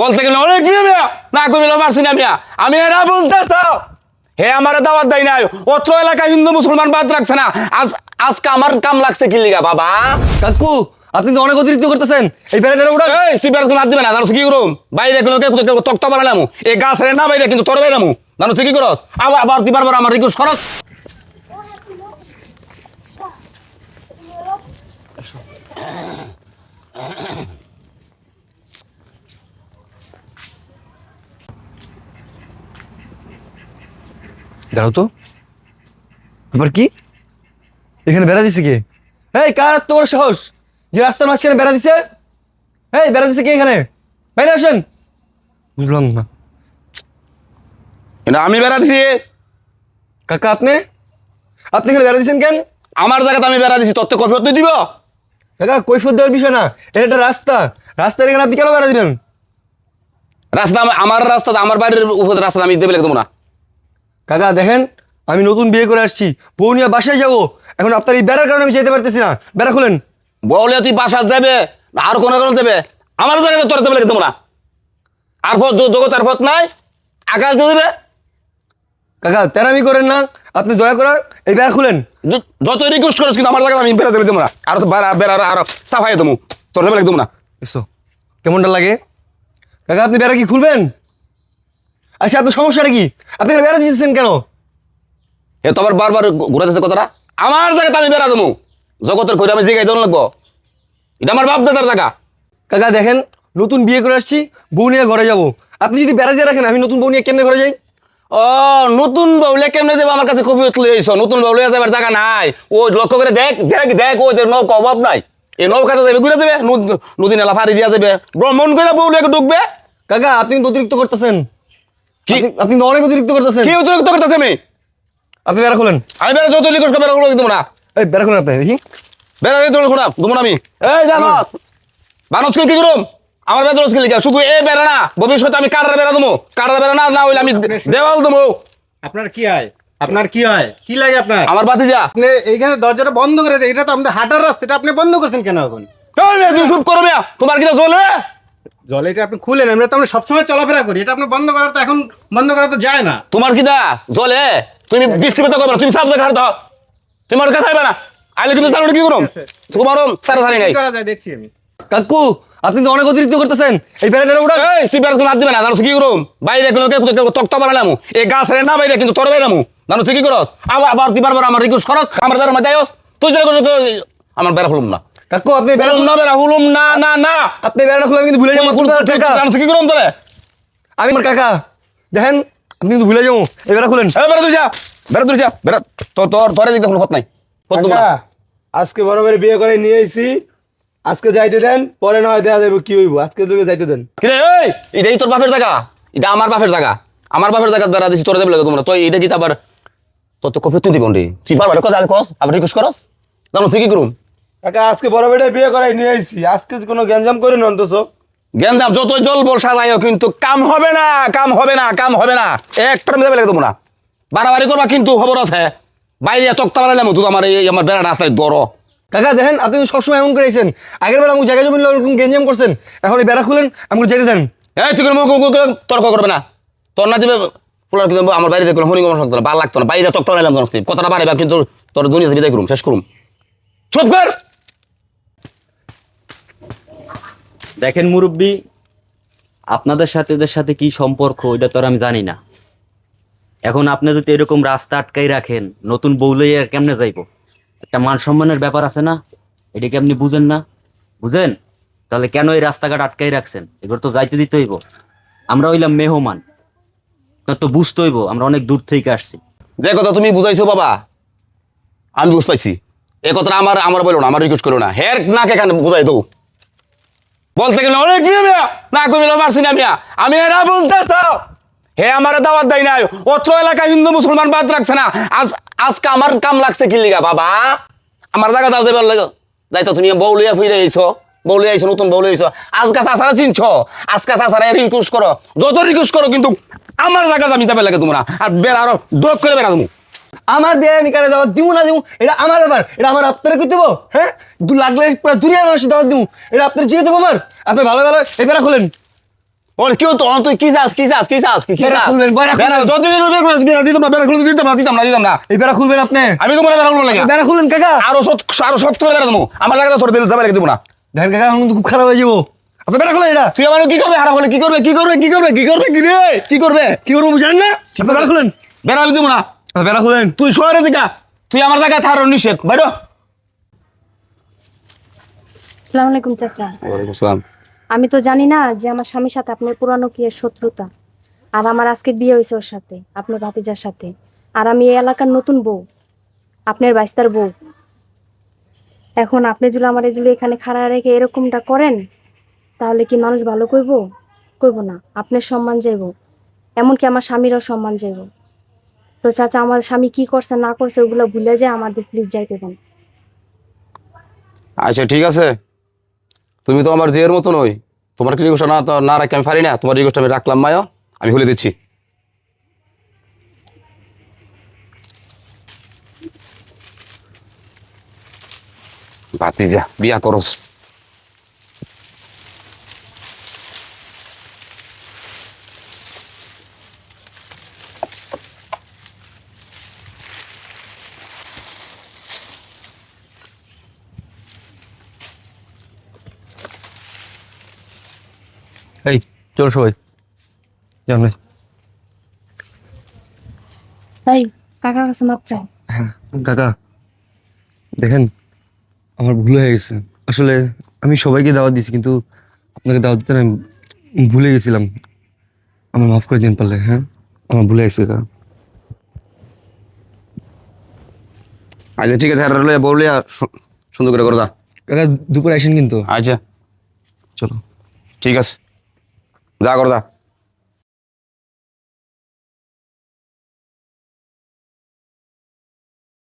বলতে গেলে অনেক নিয়ে মিয়া না কমিলে পারছি না মিয়া। আমি এরা বলতে হে আমার দাওয়াত দেয় নাই। অত্র এলাকা হিন্দু মুসলমান বাদ রাখছে না। আজ আজকে আমার কাম লাগছে কি লিগা বাবা? কাকু আপনি তো অনেক অতিরিক্ত করতেছেন। এই বেড়াটা উড়া এই তুই হাত দিবে না। জানো কি করুম? বাইরে কোনো কেউ কেউ তক্ত বানালাম এই গাছ রে না বাইরে কিন্তু তোর বাইরাম জানো কি করস? আবার আবার তুই বারবার আমার রিকোয়েস্ট করস। দাঁড়াও তো। এবার কি? এখানে বেড়া দিছে কে? এই কার বড় সাহস? যে রাস্তার মাঝখানে বেড়া দিছে? এই বেড়া দিছে কে এখানে? বাইরে আসেন। বুঝলাম না। কিন্তু আমি বেড়া দিছি। কাকা আপনি? আপনি এখানে বেড়া দিছেন কেন? আমার জায়গাতে আমি বেড়া দিছি তোর তো কফি হতে দিব। কাকা কৈফত দেওয়ার বিষয় না। এটা একটা রাস্তা। রাস্তার এখানে আপনি কেন বেড়া দিবেন? রাস্তা আমার রাস্তা আমার বাড়ির উপর রাস্তা আমি দেবে লাগতো না। কাকা দেখেন আমি নতুন বিয়ে করে আসছি। বউ নিয়ে বাসায় যাব। এখন আপনার এই বেড়ার কারণে আমি যেতে পারতেছি না। বেড়া খুলেন। বলে তুই বাসা যাবে আর কোনো কোন যাবে? আমার জায়গাতে তোর লাগতো না আর পথ জ- জগতের পথ নাই? আকাশ দিয়ে দেবে? কাকা তেরামি করেন না। আপনি দয়া করে এই বেড়া খুলেন। যত রিকোয়েস্ট করছ কিন্তু আমার জায়গায় আমি বেড়া দেবে না। আর তো বেড়া বেড়া আর সাফাই দেবো। তোর লাগতো না? এসো। কেমনটা লাগে? কাকা আপনি বেড়া কি খুলবেন? আচ্ছা আপনার সমস্যাটা কি? আপনি এখানে বেড়া দিয়েছেন কেন? এ তো আবার বারবার ঘুরে যাচ্ছে কথাটা? আমার জায়গাতে আমি বেড়া দেবো। জগতের করে আমি জায়গায় দেবো লাগবো। এটা আমার বাপ দাদার জায়গা। কাকা দেখেন নতুন বিয়ে করে আসছি বউ নিয়ে ঘরে যাব। আপনি যদি বেড়া দিয়ে রাখেন আমি নতুন বউ নিয়ে কেমনে ঘরে যাই? ও নতুন বউলে কেমনে যাবে? আমার কাছে কবি এসো নতুন বউলে যাবার জায়গা নাই। ও লক্ষ্য করে দেখ দেখ দেখ ও যে নৌকা অভাব নাই। এই নৌকাতে যাবে ঘুরে যাবে নদী নালা ফাড়ি দিয়া যাবে। ভ্রমণ করে বউলে ঢুকবে। কাকা আপনি অতিরিক্ত করতেছেন। কি? আপনি- আপনি অনেক অতিরিক্ত করতেছেন। কি অতিরিক্ত করতেছে আমি? আপনি বেড়া খুলেন। আমি বেড়া যত রিকোয়েস্ট করে বেড়া দেবো না। এই বেড়া খুলেন আপনি দেখি। বেড়া দিয়ে তোর খোড়া দেবো না আমি। এই জানো কি করুম আমার বেতন স্কিল লিখা শুধু এই বেড়া না ভবিষ্যতে আমি কাটার বেড়া দেবো কাটার বেড়া না না হইলে আমি দেওয়াল দেবো আপনার কি হয়? আপনার কি হয়? কি লাগে আপনার? আমার বাতিজা আপনি এইখানে দরজাটা বন্ধ করে দেয় এটা তো আমাদের হাঁটার রাস্তা এটা আপনি বন্ধ করছেন কেন এখন? তুমি চুপ করো মিয়া। তোমার কিটা চলে জলে এটা আপনি খুলেন আমরা তো আমরা সবসময় চলাফেরা করি। এটা আপনি বন্ধ করার তো এখন বন্ধ করা তো যায় না। তোমার কিটা জলে? তুমি বৃষ্টি পেতে করবে তুমি সাপ জায়গা হাঁটতে তোমার কাছে না। আইলে কিন্তু জানো কি করুম? তোমারও সারা সারি নাই। করা যায় দেখছি আমি। কাকু আপনি তো অনেক অতিরিক্ত করতেছেন। এই বেড়াটা উড়া এই তুই বেড়া হাত দিবে না জানো কি করুম? বাইরে কোনো তক্ত বানালাম এই গাছ রে না বাইরে কিন্তু তোর বাইরামু জানো তুই কি করস? আবার আবার তুই বারবার আমার রিকোয়েস্ট করস আমার মধ্যে আইস। তুই করছ আমার বেড়া হলুম না। কাকু আপনি বেড়া বেড়া না বেড়া হলুম না না না। আপনি বেড়াটা খুলে কিন্তু ভুলে যাব কাকা কি করুম তোরে আমি আমার কাকা। দেখেন আপনি কিন্তু ভুলে যাব। এই বেড়া খুলেন। বেড়া তুই যা। বেড়া তুই যা বেড়া। তোর তোর তোরে দিকে কোনো কথা নাই। আজকে বড় বিয়ে করে নিয়ে আইছি। আজকে যাইতে দেন পরে নয় দেখা যাবে কি হইব? আজকে তোকে যাইতে দেন। কিরে এই এটাই তোর বাপের জায়গা? এটা আমার বাপের জায়গা। আমার বাপের জায়গা বেড়া দিছি তোর দেবে লাগে তোমরা। তো এটা কি আবার তোর তো কফি তুই দিবন রে তুই বারবার কথা কস আবার রিকোয়েস্ট করস? জানো তুই কি করুম? কাকা আজকে বড় বেটায় বিয়ে করাই নিয়ে আইছি। আজকে কোনো গ্যাঞ্জাম করেন অন্তত। গেন্দাম যত জল বল সাজাইও কিন্তু কাম হবে না কাম হবে না কাম হবে না। একটার দেবে লাগে তোমরা। বাড়াবাড়ি করবা কিন্তু খবর আছে। বাইরে তক্তা বানাইলাম তুই আমার এই আমার বেড়া রাস্তায় দর। কাকা দেখেন আপনি সবসময় এমন করেছেন আগের বেলা আমাকে জায়গা জমি ওরকম গেঞ্জাম করছেন। এখন এই বেড়া খুলেন আমাকে যেতে দেন। এই তুই তর্ক করবে না। তোর না দিবে ফুলার কিন্তু আমার বাইরে দেখলাম হরিং আমার সন্তান ভালো লাগতো না। বাইরে তক্তা বানাইলাম কথাটা বাড়াইবা কিন্তু তোর দুনিয়াতে বিদায় করুম শেষ করুম। চুপ কর! দেখেন মুরব্বী, আপনাদের সাথে এদের সাথে কি সম্পর্ক, এটা তো আমি জানি না। এখন আপনি যদি এরকম রাস্তা আটকাই রাখেন, নতুন বউলাই আর কেমনে যাইব? একটা মান সম্মানের ব্যাপার আছে না? এটা কি আপনি বুঝেন না? বুঝেন? তাহলে কেন এই রাস্তাঘাট আটকাই রাখছেন? এগুলো তো যাইতে দিতে হইব। আমরা হইলাম মেহমান। তো বুঝতে হইব, আমরা অনেক দূর থেকে আসছি। যে কথা তুমি বুঝাইছো বাবা, আমি বুঝ পাইছি। এ কথাটা আমার আমার বলো না, আমার রিকোয়েস্ট করো না। হের না কে কেন বুঝাই দাও বলতে গেলে অনেক নিয়ে মিয়া। না কমিলে পারছি না মিয়া। আমি এরা বলতে হে আমার দাওয়াত দেয় নাই। অত্র এলাকা হিন্দু মুসলমান বাদ রাখছে না। আজ, আজকে আমার কাম লাগছে কি লিগা, বাবা? আমার জায়গা দাও যাবার লাগে। যাইতো তুমি বউলিয়া ফিরে আইছো। বউলিয়া আইছো, নতুন বউলিয়া আইছো। আজকে চাষারা চিনছ? আজকে চাষারা রিকোয়েস্ট করো। যত রিকোয়েস্ট করো কিন্তু আমার জায়গা আমি যাবে লাগে তোমরা। আর বেড়া আরও দোক করে বেড়া তুমি আমার বিয়ে আমি কারে দাওয়াত দিব না দিব এটা আমার ব্যাপার। এটা আমার আপনারা কই দেবো হ্যাঁ? দু লাগলে পুরো দুনিয়ার মানুষের দাওয়াত দিব এটা আপনার জিয়ে দেবো আমার আপনি ভালো ভালো এই বেড়া খুলেন। ওর কি হতো তুই কি চাস কি চাস কি চাস কি কি? খুলবেন, খুলবেন। খুলবেন, দিতাম না দিতাম না দিতাম না দিতাম না। এই বেড়া খুলবেন আপনি। আমি তোমার বেড়া খুলবো লাগে বেড়া খুলবেন কাকা। আরও সত আরও সত করে বেড়া দেবো। আমার লাগে তোর দিলে যাবে লাগে দেবো না। দেখেন কাকা এখন খুব খারাপ হয়ে যাব। আপনি বেড়া খুলেন এটা। তুই আমার কি করবে? হারা হলে কি করবে? কি করবে? কি করবে? কি করবে? কি রে কি করবে? কি করব জানেন না? আপনি বেড়া খুলেন। বেড়া আমি দেবো না। বেড়া খুলেন তুই শহরে দিকা তুই আমার জায়গায় থার নিষেধ। বাইরো আসসালামু আলাইকুম চাচা। ওয়ালাইকুম আসসালাম। আমি তো জানি না যে আমার স্বামীর সাথে আপনার পুরানো কি শত্রুতা। আর আমার আজকে বিয়ে হয়েছে ওর সাথে আপনার ভাতিজার সাথে। আর আমি এই এলাকার নতুন বউ আপনার বাইস্তার বউ। এখন আপনি যদি আমার এগুলো এখানে খাড়া রেখে এরকমটা করেন তাহলে কি মানুষ ভালো কইব? কইব না আপনার সম্মান যাইব এমনকি আমার স্বামীরও সম্মান যাইব তো চাচা, আমার স্বামী কি করছে, না করছে, ওগুলো ভুলে যায়, আমাদের প্লিজ যাইতে দেন। আচ্ছা ঠিক আছে। তুমি তো আমার জিয়ের মতো নই তোমার কি রিকোয়েস্ট না না রাখি আমি পারি না? তোমার রিকোয়েস্ট আমি রাখলাম, মায়া। আমি হলে দিচ্ছি। যা বিয়া করস। এই চলো সবাই। ভাই। তাই কাকার কাছে মাপ চাও হ্যাঁ কাকা দেখেন আমার ভুল হয়ে গেছে। আসলে আমি সবাইকে দাওয়াত দিয়েছি কিন্তু আপনাকে দাওয়াত দিতে আমি ভুলে গেছিলাম। আমার মাফ করে দিন পারলে হ্যাঁ? আমার ভুলে গেছে কাকা। আচ্ছা ঠিক আছে হ্যাঁ রলে বললি আর সুন্দর করে করে দা কাকা দুপুরে আসেন কিন্তু। আচ্ছা। চলো। ঠিক আছে। যা করে দা